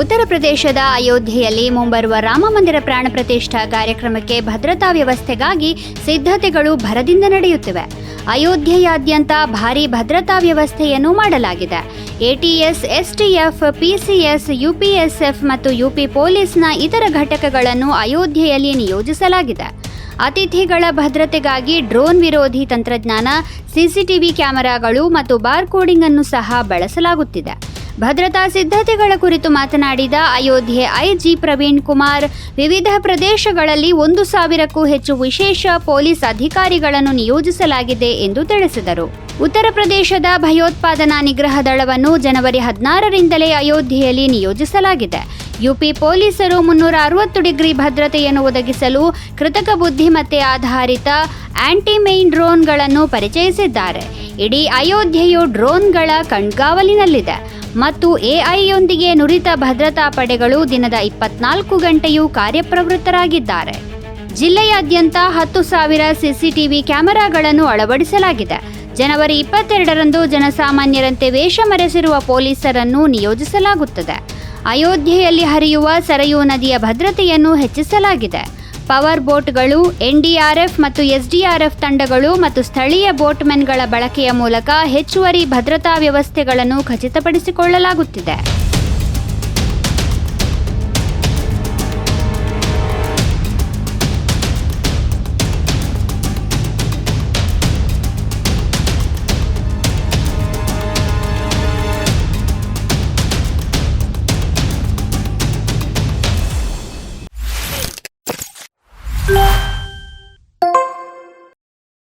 ಉತ್ತರ ಪ್ರದೇಶದ ಅಯೋಧ್ಯೆಯಲ್ಲಿ ಮುಂಬರುವ ರಾಮ ಮಂದಿರ ಪ್ರಾಣ ಪ್ರತಿಷ್ಠಾ ಕಾರ್ಯಕ್ರಮಕ್ಕೆ ಭದ್ರತಾ ವ್ಯವಸ್ಥೆಗಾಗಿ ಸಿದ್ಧತೆಗಳು ಭರದಿಂದ ನಡೆಯುತ್ತಿವೆ. ಅಯೋಧ್ಯೆಯಾದ್ಯಂತ ಭಾರೀ ಭದ್ರತಾ ವ್ಯವಸ್ಥೆಯನ್ನು ಮಾಡಲಾಗಿದೆ. ಎಟಿಎಸ್, ಎಸ್ಟಿಎಫ್, ಪಿಸಿಎಸ್, ಯುಪಿಎಸ್ಎಫ್ ಮತ್ತು ಯುಪಿ ಪೊಲೀಸ್ನ ಇತರ ಘಟಕಗಳನ್ನು ಅಯೋಧ್ಯೆಯಲ್ಲಿ ನಿಯೋಜಿಸಲಾಗಿದೆ. ಅತಿಥಿಗಳ ಭದ್ರತೆಗಾಗಿ ಡ್ರೋನ್ ವಿರೋಧಿ ತಂತ್ರಜ್ಞಾನ, ಸಿಸಿಟಿವಿ ಕ್ಯಾಮೆರಾಗಳು ಮತ್ತು ಬಾರ್ಕೋಡಿಂಗ್ ಅನ್ನು ಸಹ ಬಳಸಲಾಗುತ್ತಿದೆ. ಭದ್ರತಾ ಸಿದ್ಧತೆಗಳ ಕುರಿತು ಮಾತನಾಡಿದ ಅಯೋಧ್ಯೆ ಐಜಿ ಪ್ರವೀಣ್ ಕುಮಾರ್, ವಿವಿಧ ಪ್ರದೇಶಗಳಲ್ಲಿ ಒಂದು ಸಾವಿರಕ್ಕೂ ಹೆಚ್ಚು ವಿಶೇಷ ಪೊಲೀಸ್ ಅಧಿಕಾರಿಗಳನ್ನು ನಿಯೋಜಿಸಲಾಗಿದೆ ಎಂದು ತಿಳಿಸಿದರು. ಉತ್ತರ ಪ್ರದೇಶದ ಭಯೋತ್ಪಾದನಾ ನಿಗ್ರಹ ದಳವನ್ನು ಜನವರಿ ಹದಿನಾರರಿಂದಲೇ ಅಯೋಧ್ಯೆಯಲ್ಲಿ ನಿಯೋಜಿಸಲಾಗಿದೆ. ಯುಪಿ ಪೊಲೀಸರು ಮುನ್ನೂರ ಅರವತ್ತು ಡಿಗ್ರಿ ಭದ್ರತೆಯನ್ನು ಒದಗಿಸಲು ಕೃತಕ ಬುದ್ಧಿಮತ್ತೆ ಆಧಾರಿತ ಆಂಟಿ ಮೈನ್ ಡ್ರೋನ್ಗಳನ್ನು ಪರಿಚಯಿಸಿದ್ದಾರೆ. ಇಡೀ ಅಯೋಧ್ಯೆಯು ಡ್ರೋನ್ಗಳ ಕಣ್ಗಾವಲಿನಲ್ಲಿದೆ. ಮತ್ತು ಎಐಯೊಂದಿಗೆ ನುರಿತ ಭದ್ರತಾ ಪಡೆಗಳು ದಿನದ ಇಪ್ಪತ್ನಾಲ್ಕು ಗಂಟೆಯೂ ಕಾರ್ಯಪ್ರವೃತ್ತರಾಗಿದ್ದಾರೆ. ಜಿಲ್ಲೆಯಾದ್ಯಂತ ಹತ್ತು ಸಾವಿರ ಸಿಸಿಟಿವಿ ಕ್ಯಾಮೆರಾಗಳನ್ನು ಅಳವಡಿಸಲಾಗಿದೆ. ಜನವರಿ ಇಪ್ಪತ್ತೆರಡರಂದು ಜನಸಾಮಾನ್ಯರಂತೆ ವೇಷ ಮರೆಸಿರುವ ಪೊಲೀಸರನ್ನು ನಿಯೋಜಿಸಲಾಗುತ್ತದೆ. ಅಯೋಧ್ಯೆಯಲ್ಲಿ ಹರಿಯುವ ಸರಯೂ ನದಿಯ ಭದ್ರತೆಯನ್ನು ಹೆಚ್ಚಿಸಲಾಗಿದೆ. ಪವರ್ ಬೋಟ್ಗಳು, ಎನ್ಡಿಆರ್ಎಫ್ ಮತ್ತು ಎಸ್ಡಿಆರ್ಎಫ್ ತಂಡಗಳು ಮತ್ತು ಸ್ಥಳೀಯ ಬೋಟ್ಮೆನ್ಗಳ ಬಳಕೆಯ ಮೂಲಕ ಹೆಚ್ಚುವರಿ ಭದ್ರತಾ ವ್ಯವಸ್ಥೆಗಳನ್ನು ಖಚಿತಪಡಿಸಿಕೊಳ್ಳಲಾಗುತ್ತಿದೆ.